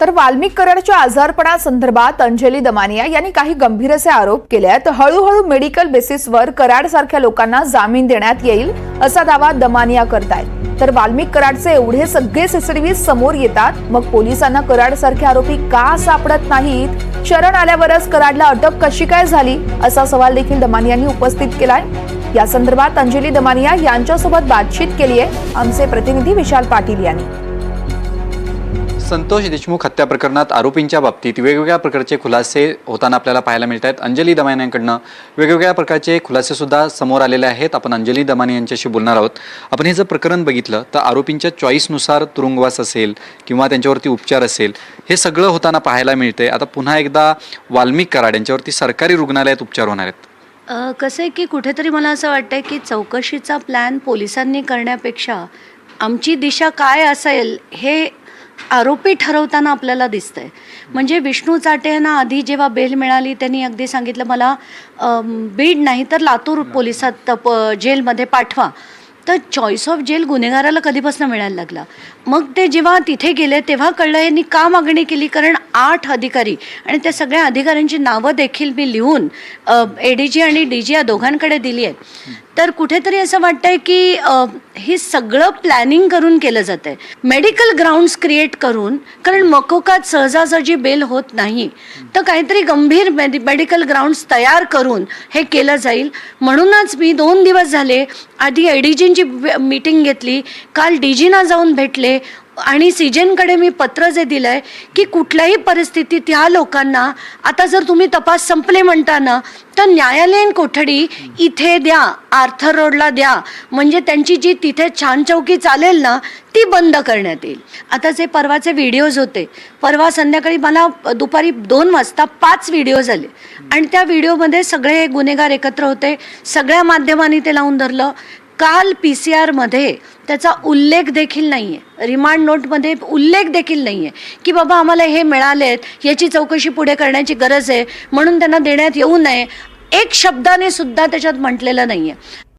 तर वाल्मिक कराडच्या आजारपणासंदर्भात अंजली दमानिया यांनी काही गंभीर असे आरोप केले आहेत हळूहळू मेडिकल बेसिसवर कराड सारख्या लोकांना जामीन देण्यात येईल असा दावा दमानिया करतायत. तर वाल्मिक कराडचे एवढे सगळे सीसीटीव्ही समोर येतात. मग पोलिसांना कराड सारखे आरोपी का सापडत नाहीत? शरण आल्यावरच कराडला अटक कशी काय झाली? असा सवाल देखील दमानियांनी उपस्थित केलाय. या संदर्भात अंजली दमानिया यांच्यासोबत बातचीत केली आहे आमचे प्रतिनिधी विशाल पाटील यांनी. संतोष देशमुख हत्या प्रकरणात आरोपींच्या बाबतीत वेगवेगळ्या प्रकारचे खुलासे होताना आपल्याला पाहायला मिळत आहेत अंजली दमाने यांकडनं वेगवेगळ्या प्रकारचे खुलासेसुद्धा समोर आलेले आहेत. आपण अंजली दमाने यांच्याशी बोलणार आहोत. आपण हे जर प्रकरण बघितलं तर आरोपींच्या चॉईसनुसार तुरुंगवास असेल किंवा त्यांच्यावरती उपचार असेल हे सगळं होताना पाहायला मिळते आता पुन्हा एकदा वाल्मिक कराड यांच्यावरती सरकारी रुग्णालयात उपचार होणार आहेत. कसं आहे की कुठेतरी मला असं वाटतं की चौकशीचा प्लॅन पोलिसांनी करण्यापेक्षा आमची दिशा काय असेल हे आरोपी ठरवताना आपल्याला दिसतंय. म्हणजे विष्णू चाटे यांना आधी जेव्हा बेल मिळाली त्यांनी अगदी सांगितलं मला बीड नाही तर लातूर. पोलिसात प जेलमध्ये पाठवा. तर चॉईस ऑफ जेल गुन्हेगाराला कधीपासून मिळायला लागला. मग ते जेव्हा तिथे गेले तेव्हा कळलं यांनी का मागणी केली? कारण आठ अधिकारी आणि त्या सगळ्या अधिकाऱ्यांची नावं देखील मी लिहून ए डी जी आणि डी जी या दोघांकडे दिली आहे तर कुठेतरी असं वाटतंय की हे सगळं प्लॅनिंग करून केलं जातं आहे मेडिकल ग्राउंड्स क्रिएट करून कारण मकोकात सहजासहजी बेल होत नाही तर काहीतरी गंभीर मेडि मेडिकल ग्राउंड्स तयार करून हे केलं जाईल. म्हणूनच मी दोन दिवस झाले आधी एडीजींची मीटिंग घेतली काल डी जीना जाऊन भेटले आणि सीजनकडे मी पत्र जे दिलं आहे की कुठल्याही परिस्थितीत ह्या लोकांना आता जर तुम्ही तपास संपले म्हणता ना तर न्यायालयीन कोठडी इथे द्या आर्थर रोडला द्या. म्हणजे त्यांची जी तिथे छान चौकी चालेल ना ती बंद करण्यात येईल. आता जे परवाचे व्हिडिओज होते परवा संध्याकाळी मला दुपारी दोन वाजता पाच व्हिडिओ आले. आणि त्या व्हिडिओमध्ये सगळे गुन्हेगार एकत्र होते सगळ्या माध्यमांनी ते लावून धरलं. काल पी सी आरमध्ये त्याचा उल्लेख देखील नाही आहे रिमांड नोटमध्ये उल्लेख देखील नाही आहे की बाबा आम्हाला हे मिळालेत याची चौकशी पुढे करण्याची गरज आहे म्हणून त्यांना देण्यात येऊ नये. एक शब्दाने सुद्धा त्याच्यात म्हटलेलं नाही आहे